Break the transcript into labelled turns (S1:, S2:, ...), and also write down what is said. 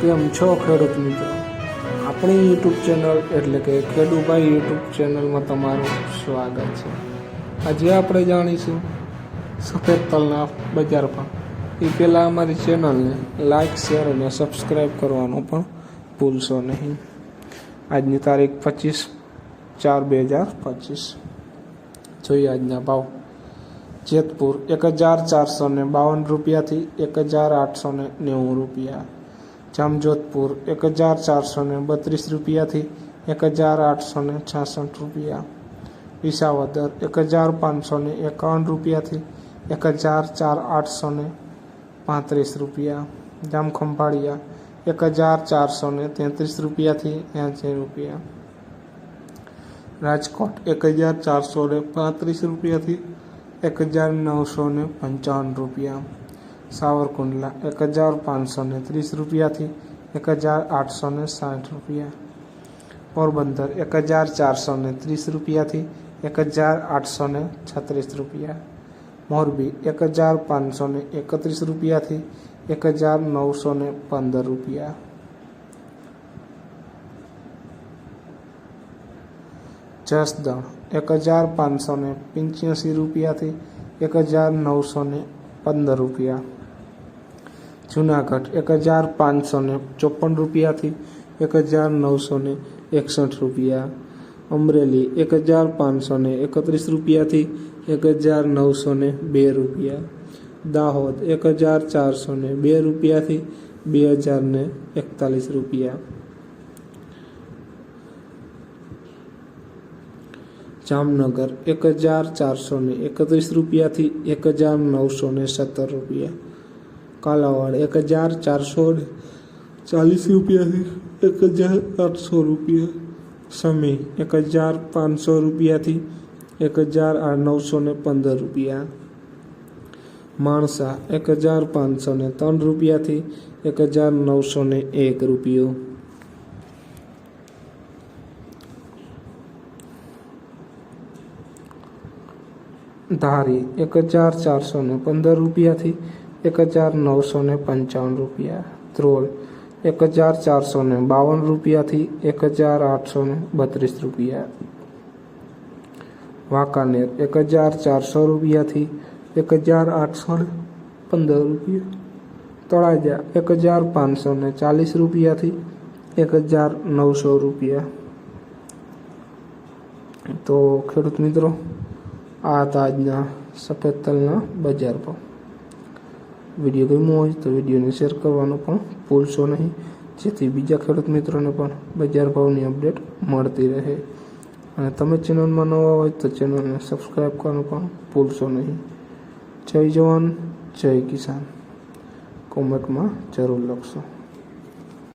S1: કેમ છો ખેડૂત મિત્રો. આપણી યુટ્યુબ ચેનલ એટલે કે ખેડૂભાઈ યુટ્યુબ ચેનલમાં તમારું સ્વાગત છે. આજે આપણે જાણીશું સફેદ તલના બજાર પણ એ પહેલાં અમારી ચેનલને લાઇક શેર અને સબસ્ક્રાઈબ કરવાનું પણ ભૂલશો નહીં. આજની તારીખ પચીસ ચાર બે હજાર પચીસ. જોઈએ આજના ભાવ. જેતપુર એક હજાર ચારસો ને બાવન રૂપિયાથી એક હજાર આઠસો ને નેવું રૂપિયા. જામજોધપુર એક હજાર ચારસો ને બત્રીસ રૂપિયાથી એક હજાર આઠસો ને છાસઠ રૂપિયા વિસાવદર એક હજાર પાંચસો ને એકાવન રૂપિયાથી એક હજાર ચાર આઠસો ને પાંત્રીસ રૂપિયા જામખંભાળિયા એક હજાર ચારસો ને તેત્રીસ રૂપિયાથી એંસી રૂપિયા રાજકોટ એક હજાર ચારસો ને પાંત્રીસ રૂપિયાથી એક હજાર નવસો ને પંચાવન રૂપિયા સાવરકુંડલા એક હજાર પાંચસો ને ત્રીસ રૂપિયાથી એક હજાર આઠસો ને સાઠ રૂપિયા પોરબંદર એક હજાર ચારસો ને ત્રીસ રૂપિયાથી એક હજાર આઠસો ને છત્રીસ રૂપિયા મોરબી એક હજાર પાંચસો ને એકત્રીસ રૂપિયાથી એક હજાર નવસો ને પંદર રૂપિયા જસદણ એક હજાર પાંચસો ને પંચ્યાસી રૂપિયાથી એક હજાર નવસો ને પંદર રૂપિયા જુનાગઢ એક હજાર પાંચસો ને ચોપન રૂપિયાથી એક હજાર નવસો ને એકસઠ રૂપિયા અમરેલી એક હજાર પાંચસો ને એકત્રીસ રૂપિયાથી એક હજાર નવસો ને બે રૂપિયા દાહોદ એક હજાર ચારસો ને બે રૂપિયાથી બે હજાર ને એકતાલીસ રૂપિયા જામનગર એક હજાર ચારસો ને એકત્રીસ રૂપિયાથી એક હજાર નવસો ને સત્તર રૂપિયા કાલાવાડ એક હજાર ચારસો ચાલીસ રૂપિયાથી એક હજાર આઠસો રૂપિયા સમી એક હજાર પાંચસો રૂપિયાથી એક હજાર નવસો ને પંદર રૂપિયા. માણસા એક હજાર પાંચસો ને ત્રણ રૂપિયાથી એક હજાર નવસો ને એક રૂપિયો. ધારી એક હજાર ચારસો ને પંદર રૂપિયાથી એક હજાર નવસો ને પંચાવન રૂપિયા. ધ્રોલ, એક હજાર ચારસો ને બાવન રૂપિયાથી એક હજાર આઠસો ને બત્રીસ રૂપિયા. વાંકાનેર, એક હજાર ચારસો રૂપિયાથી એક હજાર આઠસો ને પંદર રૂપિયા. તળાજા, એક હજાર પાંચસો ને ચાલીસ રૂપિયાથી એક હજાર નવસો રૂપિયા. તો ખેડૂત મિત્રો, આ હતા આજના સફેદ તલના બજાર ભાવ. વીડિયો ગમ્યો હોય તો વિડીયોને શેર કરવાનું પણ ભૂલશો નહીં. જેથી બીજા ખેડૂત મિત્રોને પણ બજાર ભાવની અપડેટ મળતી રહે. અને તમે ચેનલમાં નવા હોય તો ચેનલને સબસ્ક્રાઈબ કરવાનું પણ ભૂલશો નહીં. જય જવાન, જય કિસાન. કોમેન્ટમાં જરૂર લખશો.